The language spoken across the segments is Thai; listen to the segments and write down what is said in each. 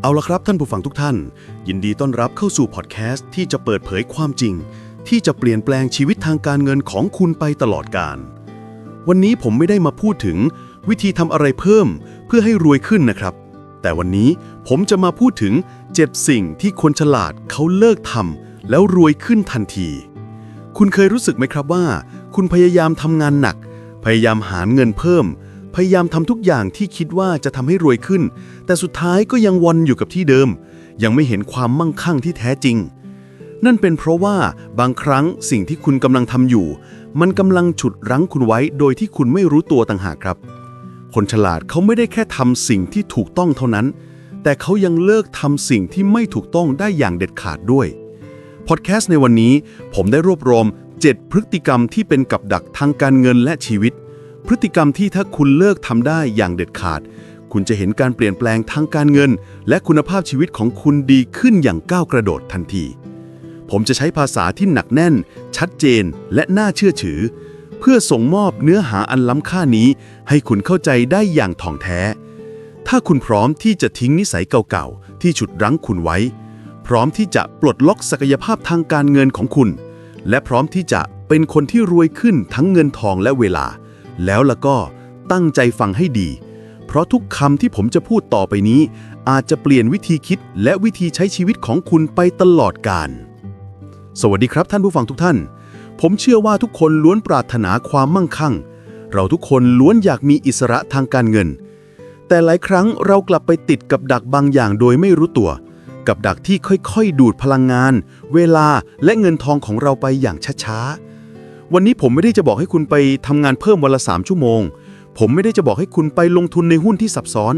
เอาละครับท่านผู้ฟังทุกท่าน ยินดีต้อนรับเข้าสู่พอดแคสต์ที่จะเปิดเผยความจริง ที่จะเปลี่ยนแปลงชีวิตทางการเงินของคุณไปตลอดกาลวันนี้ผมไม่ได้มาพูดถึง วิธีทำอะไรเพิ่มเพื่อให้รวยขึ้นนะครับ แต่วันนี้ผมจะมาพูดถึง 7 สิ่งที่คนฉลาดเขาเลิกทำแล้วรวยขึ้นทันที คุณเคยรู้สึกไหมครับว่า คุณพยายามทำงานหนัก พยายามหาเงินเพิ่ม พยายามทำทุกอย่างที่คิดว่าจะทำให้รวยขึ้น แต่สุดท้ายก็ยังวนอยู่กับที่เดิม ยังไม่เห็นความมั่งคั่งที่แท้จริง นั่นเป็นเพราะว่าบางครั้งสิ่งที่คุณกำลังทำอยู่ มันกำลังฉุดรั้งคุณไว้โดยที่คุณไม่รู้ตัวต่างหากครับ คนฉลาดเขาไม่ได้แค่ทำสิ่งที่ถูกต้องเท่านั้น แต่เขายังเลิกทำสิ่งที่ไม่ถูกต้องได้อย่างเด็ดขาดด้วยพอดแคสต์ในวันนี้ผมได้รวบรวม 7 พฤติกรรมที่เป็นกับดักทางการเงินและชีวิต พฤติกรรมที่ถ้าคุณเลิกทำได้อย่างเด็ดขาด คุณจะเห็นการเปลี่ยนแปลงทางการเงิน และคุณภาพชีวิตของคุณดีขึ้นอย่างก้าวกระโดดทันที ผมจะใช้ภาษาที่หนักแน่น ชัดเจน และน่าเชื่อถือ เพื่อส่งมอบเนื้อหาอันล้ำค่านี้ ให้คุณเข้าใจได้อย่างถ่องแท้ ถ้าคุณพร้อมที่จะทิ้งนิสัยเก่าๆ ที่ฉุดรั้งคุณไว้ พร้อมที่จะปลดล็อกศักยภาพทางการเงินของคุณ และพร้อมที่จะเป็นคนที่รวยขึ้นทั้งเงินทองและเวลา แล้วละก็ตั้งใจฟังให้ดี เพราะทุกคำที่ผมจะพูดต่อไปนี้ อาจจะเปลี่ยนวิธีคิดและวิธีใช้ชีวิตของคุณไปตลอดกาลสวัสดีครับท่านผู้ฟังทุกท่าน ผมเชื่อว่าทุกคนล้วนปรารถนาความมั่งคั่ง เราทุกคนล้วนอยากมีอิสระทางการเงิน แต่หลายครั้งเรากลับไปติดกับดักบางอย่างโดยไม่รู้ตัว กับดักที่ค่อยๆ ดูดพลังงาน เวลาและเงินทองของเราไปอย่างช้าๆ วันนี้ผมไม่ได้จะบอกให้คุณไปทำงานเพิ่มวันละ 3 ชั่วโมง ผมไม่ได้จะบอกให้คุณไปลงทุนในหุ้นที่ซับซ้อน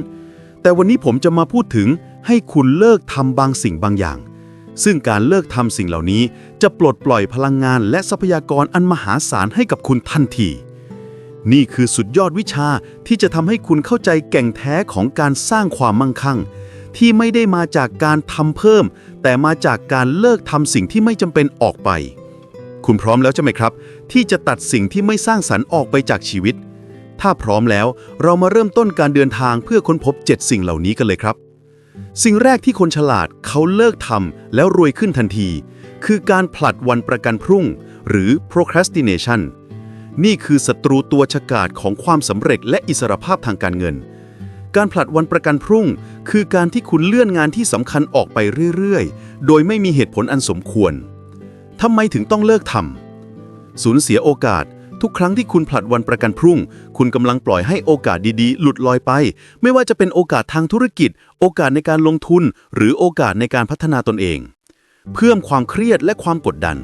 แต่วันนี้ผมจะมาพูดถึงให้คุณเลิกทำบางสิ่งบางอย่าง ซึ่งการเลิกทำสิ่งเหล่านี้ จะปลดปล่อยพลังงานและทรัพยากรอันมหาศาลให้กับคุณทันที นี่คือสุดยอดวิชาที่จะทำให้คุณเข้าใจแก่งแท้ของการสร้างความมั่งคั่ง ที่ไม่ได้มาจากการทำเพิ่ม แต่มาจากการเลิกทำสิ่งที่ไม่จำเป็นออกไป คุณพร้อมแล้วใช่ไหมครับ ที่จะตัดสิ่งที่ไม่สร้างสรรค์ออกไปจากชีวิต ถ้าพร้อมแล้วเรามาเริ่มต้นการเดินทางเพื่อค้นพบ 7 สิ่งเหล่านี้กันเลยครับ สิ่งแรกที่คนฉลาดเขาเลิกทำแล้วรวยขึ้นทันที คือการผลัดวันประกันพรุ่ง หรือ procrastination นี่คือศัตรูตัวฉกาจของความสำเร็จและอิสรภาพทางการเงิน การผลัดวันประกันพรุ่ง คือการที่คุณเลื่อนงานที่สำคัญออกไปเรื่อย ๆ โดยไม่มีเหตุผลอันสมควร ทำไมถึงต้องเลิกทำสูญเสียโอกาส ทุกครั้งที่คุณผลัดวันประกันพรุ่ง คุณกำลังปล่อยให้โอกาสดีๆ หลุดลอยไป ไม่ว่าจะเป็นโอกาสทางธุรกิจ โอกาสในการลงทุน หรือโอกาสในการพัฒนาตนเอง เพิ่มความเครียดและความกดดัน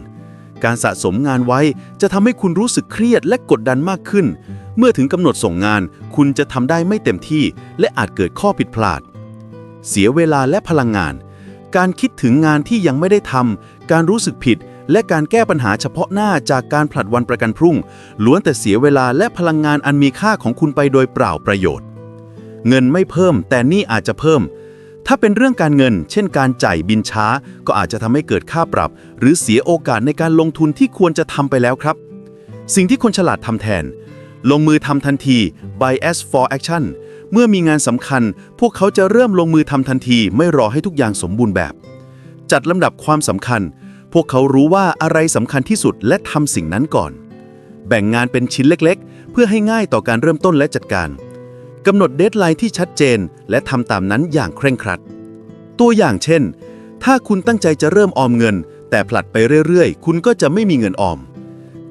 การสะสมงานไว้จะทำให้คุณรู้สึกเครียดและกดดันมากขึ้น เมื่อถึงกำหนดส่งงาน คุณจะทำได้ไม่เต็มที่ และอาจเกิดข้อผิดพลาด เสียเวลาและพลังงาน การคิดถึงงานที่ยังไม่ได้ทำการรู้สึกผิด และการแก้ปัญหาเฉพาะหน้าจากการผลัดวันประกันพรุ่ง ล้วนแต่เสียเวลาและพลังงานอันมีค่าของคุณไปโดยเปล่าประโยชน์ เงินไม่เพิ่ม แต่หนี่อาจจะเพิ่ม ถ้าเป็นเรื่องการเงิน เช่น การจ่ายบินช้า ก็อาจจะทำให้เกิดค่าปรับ หรือเสียโอกาสในการลงทุนที่ควรจะทำไปแล้วครับ สิ่งที่คนฉลาดทำแทน ลงมือทำทันที bias for action เมื่อมีงานสำคัญ พวกเขาจะเริ่มลงมือทำทันที ไม่รอให้ทุกอย่างสมบูรณ์แบบ จัดลำดับความสำคัญ พวกเขารู้ว่าอะไรสำคัญที่สุดและทำสิ่งนั้นก่อน แบ่งงานเป็นชิ้นเล็กๆ เพื่อให้ง่ายต่อการเริ่มต้นและจัดการกำหนดเดทไลน์ที่ชัดเจน และทำตามนั้นอย่างเคร่งครัด ตัวอย่างเช่น ถ้าคุณตั้งใจจะเริ่มออมเงิน แต่ผลัดไปเรื่อยๆ คุณก็จะไม่มีเงินออม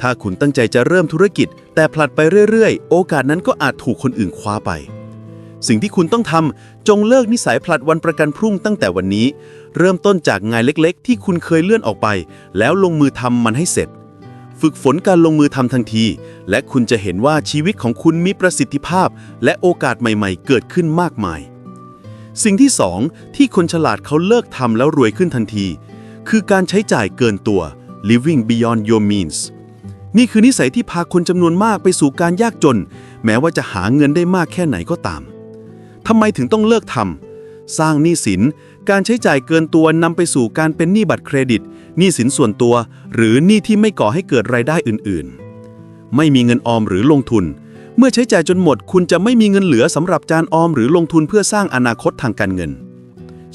ถ้าคุณตั้งใจจะเริ่มธุรกิจ แต่ผลัดไปเรื่อยๆ โอกาสนั้นก็อาจถูกคนอื่นคว้าไป สิ่งที่คุณต้องทำจงเลิกนิสัยผลัดวันประกันพรุ่งตั้งแต่วันนี้ เริ่มต้นจากงานเล็กๆ ที่คุณเคยเลื่อนออกไป แล้วลงมือทำมันให้เสร็จ ฝึกฝนการลงมือทำทันที และคุณจะเห็นว่าชีวิตของคุณมีประสิทธิภาพ และโอกาสใหม่ๆ เกิดขึ้นมากมาย สิ่งที่สองที่คนฉลาดเขาเลิกทำแล้วรวยขึ้นทันที คือการใช้จ่ายเกินตัว living beyond your means นี่คือนิสัยที่พาคนจำนวนมากไปสู่การยากจน แม้ว่าจะหาเงินได้มากแค่ไหนก็ตามทำไมถึงต้องเลิกทำ สร้างหนี้สิน การใช้จ่ายเกินตัวนำไปสู่การเป็นหนี้บัตรเครดิต หนี้สินส่วนตัว หรือหนี้ที่ไม่ก่อให้เกิดรายได้อื่นๆ ไม่มีเงินออมหรือลงทุน เมื่อใช้จ่ายจนหมด คุณจะไม่มีเงินเหลือสำหรับจานออมหรือลงทุนเพื่อสร้างอนาคตทางการเงิน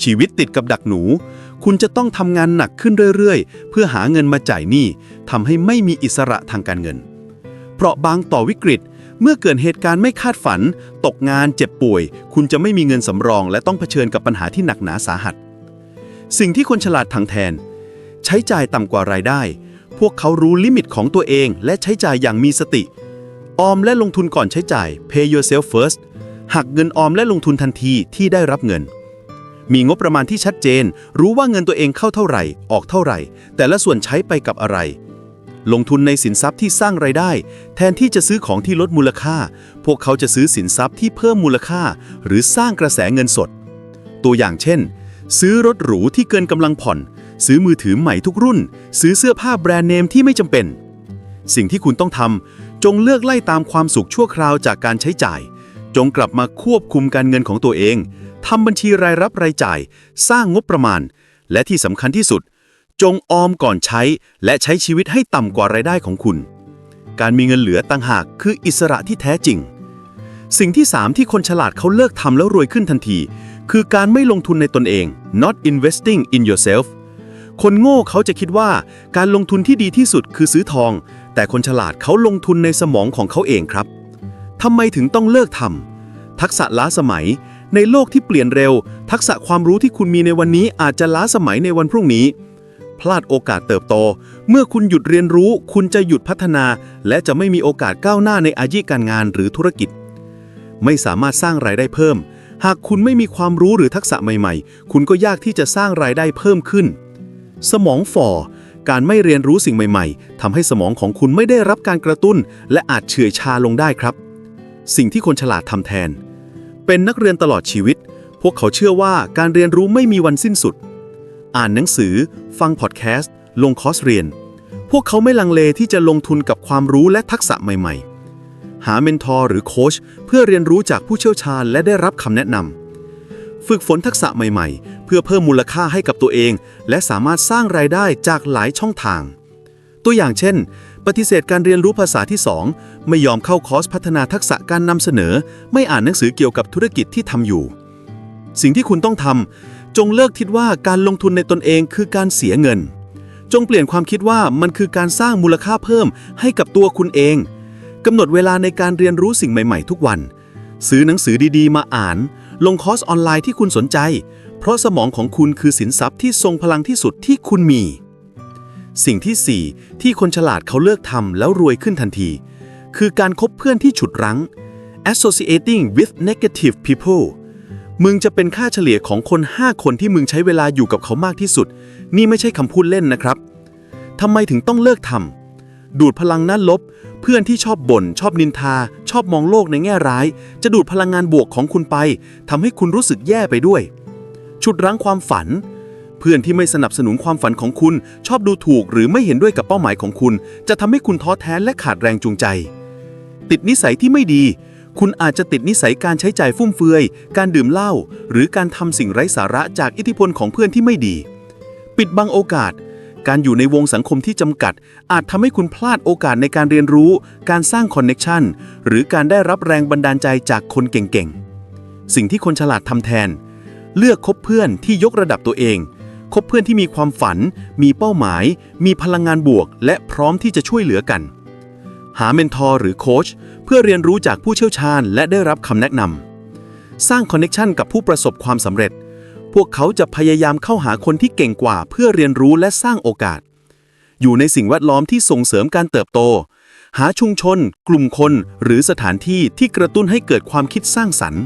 ชีวิตติดกับดักหนู คุณจะต้องทำงานหนักขึ้นเรื่อยๆ เพื่อหาเงินมาจ่ายหนี้ทำให้ไม่มีอิสระทางการเงิน เพราะบางต่อวิกฤต เมื่อเกิดเหตุการณ์ไม่คาดฝัน ตกงานเจ็บป่วย คุณจะไม่มีเงินสำรอง และต้องเผชิญกับปัญหาที่หนักหนาสาหัส สิ่งที่คนฉลาดทางแทน ใช้จ่ายต่ำกว่ารายได้ พวกเขารู้ลิมิตของตัวเอง และใช้จ่ายอย่างมีสติ ออมและลงทุนก่อนใช้จ่าย pay yourself first หักเงินออมและลงทุนทันทีที่ได้รับเงิน มีงบประมาณที่ชัดเจน รู้ว่าเงินตัวเองเข้าเท่าไหร่ ออกเท่าไหร่ แต่ละส่วนใช้ไปกับอะไร ลงทุนในสินทรัพย์ที่สร้างไรายได้ แทนที่จะซื้อของที่ลดมูลค่า พวกเขาจะซื้อสินทรัพย์ที่เพิ่มมูลค่า หรือสร้างกระแสเงินสด ตัวอย่างเช่น ซื้อรถหรูที่เกินกำลังผ่อน ซื้อมือถือใหม่ทุกรุ่น ซื้อเสื้อผ้าแบรนด์เนมที่ไม่จำเป็น สิ่งที่คุณต้องทำจงเลือกไล่ตามความสุขชั่วคราวจากการใช้จ่าย จงกลับมาควบคุมการเงินของตัวเองทำบัญชีรายรับรายจ่าย สร้างงบประมาณ และที่สำคัญที่สุด จงออมก่อนใช้ และใช้ชีวิตให้ต่ำกว่ารายได้ของคุณ การมีเงินเหลือต่างหากคืออิสระที่แท้จริง สิ่งที่ 3 ที่คนฉลาดเขาเลิกทำแล้วรวยขึ้นทันที คือการไม่ลงทุนในตนเอง not investing in yourself คนโง่เขาจะคิดว่าการลงทุนที่ดีที่สุดคือซื้อทอง แต่คนฉลาดเขาลงทุนในสมองของเขาเองครับทำไมถึงต้องเลิกทำทักษะล้าสมัย ในโลกที่เปลี่ยนเร็ว ทักษะความรู้ที่คุณมีในวันนี้อาจจะล้าสมัยในวันพรุ่งนี้ ลาดโอกาสเติบโต เมื่อคุณหยุดเรียนรู้ คุณจะหยุดพัฒนา และจะไม่มีโอกาสก้าวหน้าในอาชีพการงานหรือธุรกิจ ไม่สามารถสร้างรายได้เพิ่ม หากคุณไม่มีความรู้หรือทักษะใหม่ๆ คุณก็ยากที่จะสร้างรายได้เพิ่มขึ้น สมองฝ่อการไม่เรียนรู้สิ่งใหม่ๆทำให้สมองของคุณไม่ได้รับการกระตุ้น และอาจเฉื่อยชาลงได้ครับ สิ่งที่คนฉลาดทำแทน เป็นนักเรียนตลอดชีวิต พวกเขาเชื่อว่าการเรียนรู้ไม่มีวันสิ้นสุด อ่านหนังสือ ฟังพอดแคสต์ ลงคอร์สเรียน พวกเขาไม่ลังเลที่จะลงทุนกับความรู้และทักษะใหม่ๆ หาเมนทอร์หรือโค้ชเพื่อเรียนรู้จากผู้เชี่ยวชาญและได้รับคำแนะนำ ฝึกฝนทักษะใหม่ๆ เพื่อเพิ่มมูลค่าให้กับตัวเอง และสามารถสร้างรายได้จากหลายช่องทาง ตัวอย่างเช่น ปฏิเสธการเรียนรู้ภาษาที่ 2 ไม่ยอมเข้าคอร์สพัฒนาทักษะการนำเสนอ ไม่อ่านหนังสือเกี่ยวกับธุรกิจที่ทำอยู่ สิ่งที่คุณต้องทำ จงเลิกคิดว่าการลงทุนในตนเองคือการเสียเงิน จงเปลี่ยนความคิดว่ามันคือการสร้างมูลค่าเพิ่มให้กับตัวคุณเองกำหนดเวลาในการเรียนรู้สิ่งใหม่ ๆ ทุกวัน ซื้อหนังสือดีๆ มาอ่าน ลงคอร์สออนไลน์ที่คุณสนใจ เพราะสมองของคุณคือสินทรัพย์ที่ทรงพลังที่สุดที่คุณมี สิ่งที่ 4 ที่คนฉลาดเขาเลิกทำแล้วรวยขึ้นทันที คือการคบเพื่อนที่ฉุดรั้ง associating with negative people มึงจะเป็นค่าเฉลี่ยของคน 5 คนที่มึงใช้เวลาอยู่กับเขามากที่สุด นี่ไม่ใช่คำพูดเล่นนะครับทำไมถึงต้องเลิกทำดูดพลังนั้นลบ เพื่อนที่ชอบบ่น ชอบนินทา ชอบมองโลกในแง่ร้าย จะดูดพลังงานบวกของคุณไปทำให้คุณรู้สึกแย่ไปด้วยฉุดรั้งความฝัน เพื่อนที่ไม่สนับสนุนความฝันของคุณ ชอบดูถูกหรือไม่เห็นด้วยกับเป้าหมายของคุณ จะทำให้คุณท้อแท้และขาดแรงจูงใจ ติดนิสัยที่ไม่ดี คุณอาจจะติดนิสัยการใช้จ่ายฟุ่มเฟือย การดื่มเหล้า หรือการทำสิ่งไร้สาระจากอิทธิพลของเพื่อนที่ไม่ดี ปิดบังโอกาส การอยู่ในวงสังคมที่จำกัด อาจทำให้คุณพลาดโอกาสในการเรียนรู้ การสร้างคอนเน็ชันหรือการได้รับแรงบันดาลใจจากคนเก่งๆ สิ่งที่คนฉลาดทำแทน เลือกคบเพื่อนที่ยกระดับตัวเอง คบเพื่อนที่มีความฝัน มีเป้าหมาย มีพลังงานบวก และพร้อมที่จะช่วยเหลือกัน หาเมนทอร์หรือโค้ชเพื่อเรียนรู้จากผู้เชี่ยวชาญและได้รับคำแนะนำสร้างคอนเน็ชันกับผู้ประสบความสำเร็จ พวกเขาจะพยายามเข้าหาคนที่เก่งกว่าเพื่อเรียนรู้และสร้างโอกาส อยู่ในสิ่งแวดล้อมที่ส่งเสริมการเติบโต หาชุมชน กลุ่มคน หรือสถานที่ที่กระตุ้นให้เกิดความคิดสร้างสรรค์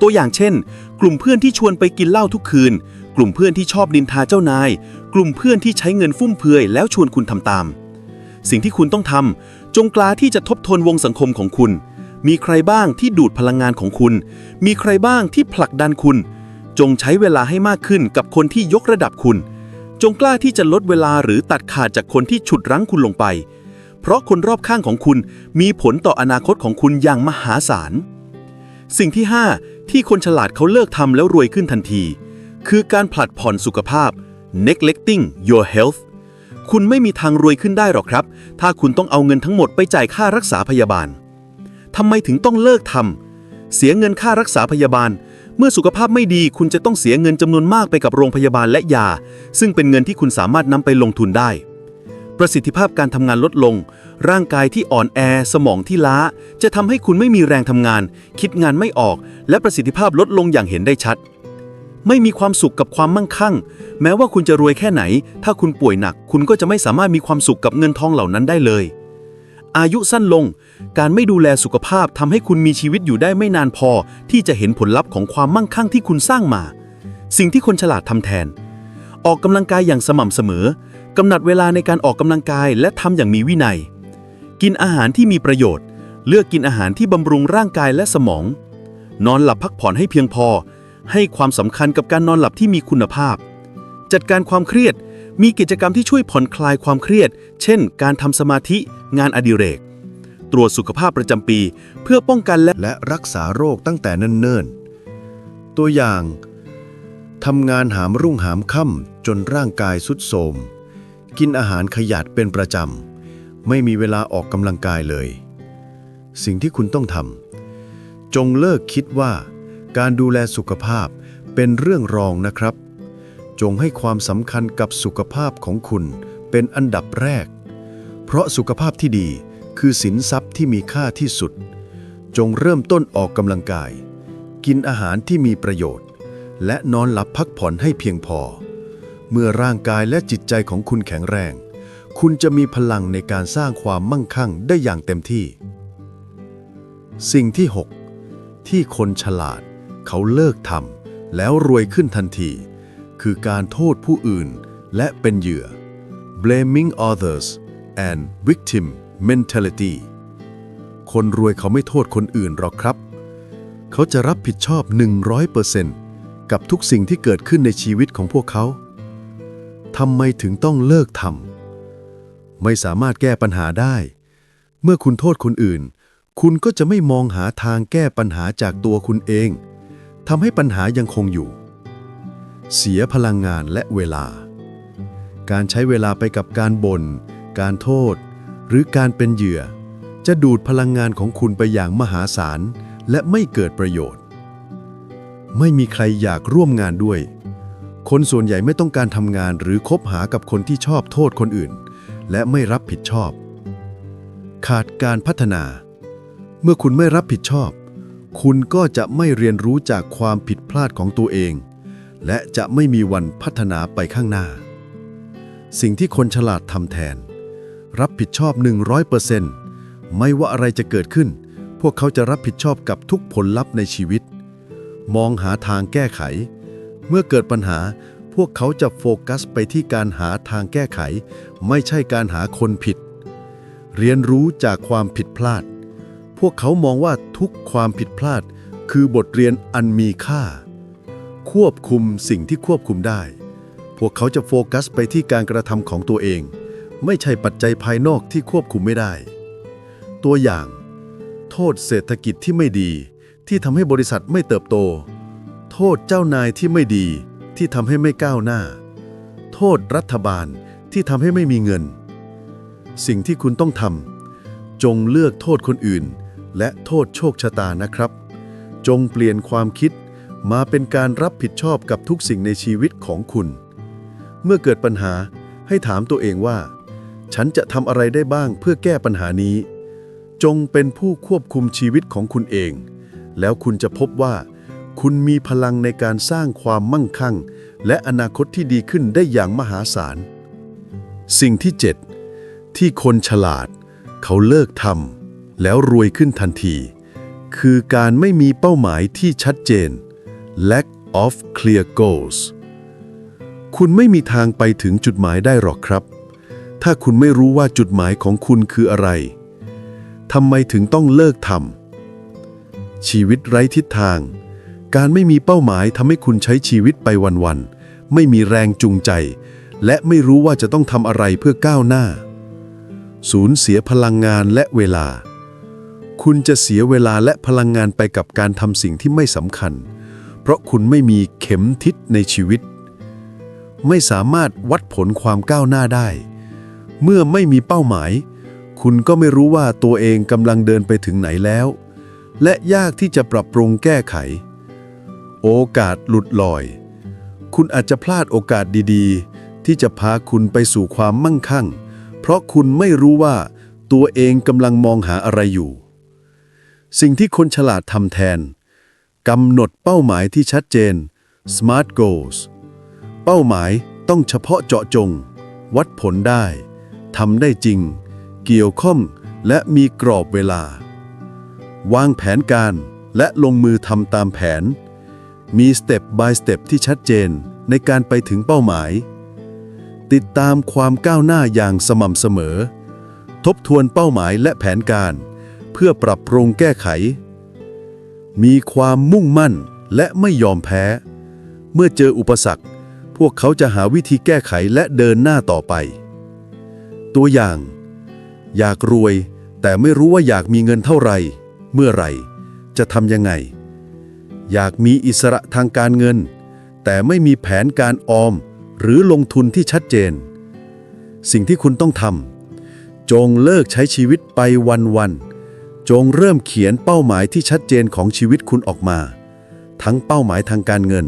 ตัวอย่างเช่น กลุ่มเพื่อนที่ชวนไปกินเหล้าทุกคืน กลุ่มเพื่อนที่ชอบนินทาเจ้านาย กลุ่มเพื่อนที่ใช้เงินฟุ่มเฟือยแล้วชวนคุณทำตาม สิ่งที่คุณต้องทำ จงกล้าที่จะทบทวนวงสังคมของคุณ มีใครบ้างที่ดูดพลังงานของคุณ มีใครบ้างที่ผลักดันคุณ จงใช้เวลาให้มากขึ้นกับคนที่ยกระดับคุณ จงกล้าที่จะลดเวลาหรือตัดขาดจากคนที่ฉุดรั้งคุณลงไป เพราะคนรอบข้างของคุณมีผลต่ออนาคตของคุณอย่างมหาศาล สิ่งที่ 5 ที่คนฉลาดเขาเลิกทำแล้วรวยขึ้นทันที คือการผลัดผ่อนสุขภาพ neglecting your health คุณไม่มีทางรวยขึ้นได้หรอกครับ ถ้าคุณต้องเอาเงินทั้งหมดไปจ่ายค่ารักษาพยาบาลทำไมถึงต้องเลิกทำเสียเงินค่ารักษาพยาบาล เมื่อสุขภาพไม่ดีคุณจะต้องเสียเงินจำนวนมากไปกับโรงพยาบาลและยา ซึ่งเป็นเงินที่คุณสามารถนำไปลงทุนได้ ประสิทธิภาพการทำงานลดลง ร่างกายที่อ่อนแอ สมองที่ล้า จะทำให้คุณไม่มีแรงทำงาน คิดงานไม่ออก และประสิทธิภาพลดลงอย่างเห็นได้ชัด ไม่มีความสุขกับความมั่งคั่ง แม้ว่าคุณจะรวยแค่ไหน ถ้าคุณป่วยหนัก คุณก็จะไม่สามารถมีความสุขกับเงินทองเหล่านั้นได้เลย อายุสั้นลง การไม่ดูแลสุขภาพทำให้คุณมีชีวิตอยู่ได้ไม่นานพอ ที่จะเห็นผลลัพธ์ของความมั่งคั่งที่คุณสร้างมา สิ่งที่คนฉลาดทำแทน ออกกำลังกายอย่างสม่ำเสมอกำหนดเวลาในการออกกำลังกายและทำอย่างมีวินัย กินอาหารที่มีประโยชน์ เลือกกินอาหารที่บำรุงร่างกายและสมอง นอนหลับพักผ่อนให้เพียงพอ ให้ความสำคัญกับการนอนหลับที่มีคุณภาพ จัดการความเครียดมีกิจกรรมที่ช่วยผ่อนคลายความเครียด เช่น การทำสมาธิงานอดิเรก ตรวจสุขภาพประจำปี เพื่อป้องกันและและรักษาโรคตั้งแต่เนิ่นๆ ตัวอย่างทำงานหามรุ่งหามค่ำจนร่างกายสุดโทรมกินอาหารขยัดเป็นประจำ ไม่มีเวลาออกกำลังกายเลย สิ่งที่คุณต้องทำ จงเลิกคิดว่า การดูแลสุขภาพเป็นเรื่องรองนะครับ จงให้ความสำคัญกับสุขภาพของคุณเป็นอันดับแรก เพราะสุขภาพที่ดีคือสินทรัพย์ที่มีค่าที่สุด จงเริ่มต้นออกกำลังกาย กินอาหารที่มีประโยชน์ และนอนหลับพักผ่อนให้เพียงพอ เมื่อร่างกายและจิตใจของคุณแข็งแรง คุณจะมีพลังในการสร้างความมั่งคั่งได้อย่างเต็มที่ สิ่งที่ 6 ที่คนฉลาด เขาเลิกทำแล้วรวยขึ้นทันที คือการโทษผู้อื่นและเป็นเหยื่อ blaming others and victim mentality คนรวยเขาไม่โทษคนอื่นหรอกครับ เขาจะรับผิดชอบ 100%กับทุกสิ่งที่เกิดขึ้นในชีวิตของพวกเขา ทำไมถึงต้องเลิกทำ ไม่สามารถแก้ปัญหาได้ เมื่อคุณโทษคนอื่น คุณก็จะไม่มองหาทางแก้ปัญหาจากตัวคุณเอง ทำให้ปัญหายังคงอยู่ เสียพลังงานและเวลา การใช้เวลาไปกับการบน่น การโทษ หรือการเป็นเหยื่อ จะดูดพลังงานของคุณไปอย่างมหาศาล และไม่เกิดประโยชน์ ไม่มีใครอยากร่วมงานด้วย คนส่วนใหญ่ไม่ต้องการทำงานหรือคบหากับคนที่ชอบโทษคนอื่น และไม่รับผิดชอบ ขาดการพัฒนา เมื่อคุณไม่รับผิดชอบ คุณก็จะไม่เรียนรู้จากความผิดพลาดของตัวเอง และจะไม่มีวันพัฒนาไปข้างหน้า สิ่งที่คนฉลาดทำแทน รับผิดชอบ 100%ไม่ว่าอะไรจะเกิดขึ้น พวกเขาจะรับผิดชอบกับทุกผลลัพธ์ในชีวิต มองหาทางแก้ไข เมื่อเกิดปัญหาพวกเขาจะโฟกัสไปที่การหาทางแก้ไข ไม่ใช่การหาคนผิด เรียนรู้จากความผิดพลาด พวกเขามองว่าทุกความผิดพลาด คือบทเรียนอันมีค่า ควบคุมสิ่งที่ควบคุมได้ พวกเขาจะโฟกัสไปที่การกระทำของตัวเอง ไม่ใช่ปัจจัยภายนอกที่ควบคุมไม่ได้ ตัวอย่าง โทษเศรษฐกิจที่ไม่ดี ที่ทำให้บริษัทไม่เติบโต โทษเจ้านายที่ไม่ดีที่ทำให้ไม่ก้าวหน้า โทษรัฐบาลที่ทำให้ไม่มีเงิน สิ่งที่คุณต้องทำจงเลือกโทษคนอื่น และโทษโชคชะตานะครับ จงเปลี่ยนความคิดมาเป็นการรับผิดชอบกับทุกสิ่งในชีวิตของคุณ เมื่อเกิดปัญหาให้ถามตัวเองว่า ฉันจะทำอะไรได้บ้างเพื่อแก้ปัญหานี้ จงเป็นผู้ควบคุมชีวิตของคุณเอง แล้วคุณจะพบว่า คุณมีพลังในการสร้างความมั่งคั่ง และอนาคตที่ดีขึ้นได้อย่างมหาศาล สิ่งที่ 7 ที่คนฉลาด เขาเลิกทำ แล้วรวยขึ้นทันที คือการไม่มีเป้าหมายที่ชัดเจน lack of clear goals คุณไม่มีทางไปถึงจุดหมายได้หรอกครับ ถ้าคุณไม่รู้ว่าจุดหมายของคุณคืออะไรทำไมถึงต้องเลิกทำชีวิตไร้ทิศทาง การไม่มีเป้าหมายทำให้คุณใช้ชีวิตไปวันๆ ไม่มีแรงจูงใจ และไม่รู้ว่าจะต้องทำอะไรเพื่อก้าวหน้า สูญเสียพลังงานและเวลา คุณจะเสียเวลาและพลังงานไปกับการทำสิ่งที่ไม่สำคัญ เพราะคุณไม่มีเข็มทิศในชีวิต ไม่สามารถวัดผลความก้าวหน้าได้ เมื่อไม่มีเป้าหมาย คุณก็ไม่รู้ว่าตัวเองกำลังเดินไปถึงไหนแล้ว และยากที่จะปรับปรุงแก้ไข โอกาสหลุดลอย คุณอาจจะพลาดโอกาสดีๆ ที่จะพาคุณไปสู่ความมั่งคั่ง เพราะคุณไม่รู้ว่าตัวเองกำลังมองหาอะไรอยู่ สิ่งที่คนฉลาดทำแทนกำหนดเป้าหมายที่ชัดเจน smart goals เป้าหมายต้องเฉพาะเจาะจง วัดผลได้ทำได้จริง เกี่ยวข้องและมีกรอบเวลา วางแผนการและลงมือทำตามแผน มีสเต็ป by สเต็ปที่ชัดเจนในการไปถึงเป้าหมาย ติดตามความก้าวหน้าอย่างสม่ำเสมอ ทบทวนเป้าหมายและแผนการ พื่อปรับปรุงแก้ไข มีความมุ่งมั่นและไม่ยอมแพ้ เมื่อเจออุปสรรค พวกเขาจะหาวิธีแก้ไขและเดินหน้าต่อไป ตัวอย่าง อยากรวย แต่ไม่รู้ว่าอยากมีเงินเท่าไหร่ เมื่อไหร่ จะทำยังไง อยากมีอิสระทางการเงิน แต่ไม่มีแผนการออมหรือลงทุนที่ชัดเจน สิ่งที่คุณต้องทำจงเลิกใช้ชีวิตไปวันๆ จงเริ่มเขียนเป้าหมายที่ชัดเจนของชีวิตคุณออกมา ทั้งเป้าหมายทางการเงิน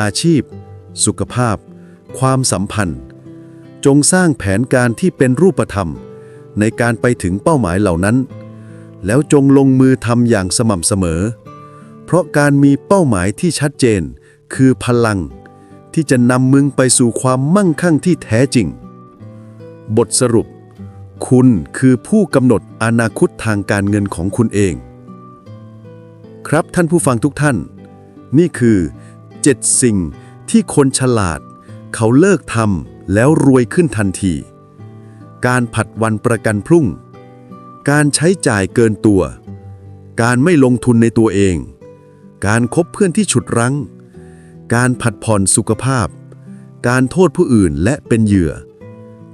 อาชีพ สุขภาพ ความสัมพันธ์ จงสร้างแผนการที่เป็นรูปธรรม ในการไปถึงเป้าหมายเหล่านั้น แล้วจงลงมือทำอย่างสม่ำเสมอ เพราะการมีเป้าหมายที่ชัดเจน คือพลัง ที่จะนำมึงไปสู่ความมั่งคั่งที่แท้จริง บทสรุป คุณคือผู้กำหนดอนาคตทางการเงินของคุณเอง ครับท่านผู้ฟังทุกท่าน นี่คือ 7 สิ่งที่คนฉลาด เขาเลิกทำแล้วรวยขึ้นทันที การผัดวันประกันพรุ่ง การใช้จ่ายเกินตัว การไม่ลงทุนในตัวเอง การคบเพื่อนที่ฉุดรั้ง การผัดผ่อนสุขภาพ การโทษผู้อื่นและเป็นเหยื่อ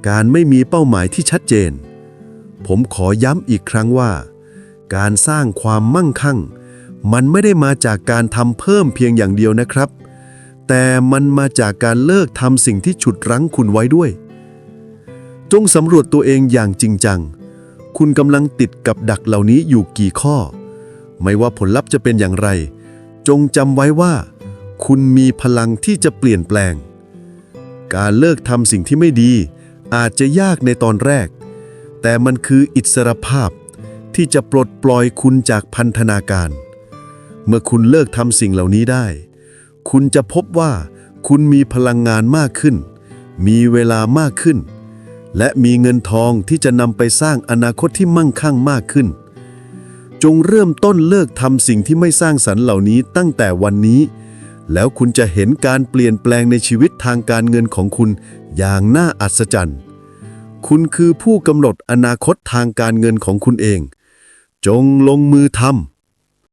การไม่มีเป้าหมายที่ชัดเจน ผมขอย้ำอีกครั้งว่า การสร้างความมั่งคั่ง มันไม่ได้มาจากการทำเพิ่มเพียงอย่างเดียวนะครับ แต่มันมาจากการเลิกทำสิ่งที่ฉุดรั้งคุณไว้ด้วย จงสำรวจตัวเองอย่างจริงจัง คุณกำลังติดกับดักเหล่านี้อยู่กี่ข้อ ไม่ว่าผลลัพธ์จะเป็นอย่างไร จงจำไว้ว่า คุณมีพลังที่จะเปลี่ยนแปลง การเลิกทำสิ่งที่ไม่ดี อาจจะยากในตอนแรก แต่มันคืออิสรภาพที่จะปลดปล่อยคุณจากพันธนาการ เมื่อคุณเลิกทำสิ่งเหล่านี้ได้ คุณจะพบว่าคุณมีพลังงานมากขึ้น มีเวลามากขึ้น และมีเงินทองที่จะนำไปสร้างอนาคตที่มั่งคั่งมากขึ้น จงเริ่มต้นเลิกทำสิ่งที่ไม่สร้างสรรค์เหล่านี้ตั้งแต่วันนี้ แล้วคุณจะเห็นการเปลี่ยนแปลงในชีวิตทางการเงินของคุณ อย่างน่าอัศจรรย์ คุณคือผู้กำหนดอนาคตทางการเงินของคุณเอง จงลงมือทำ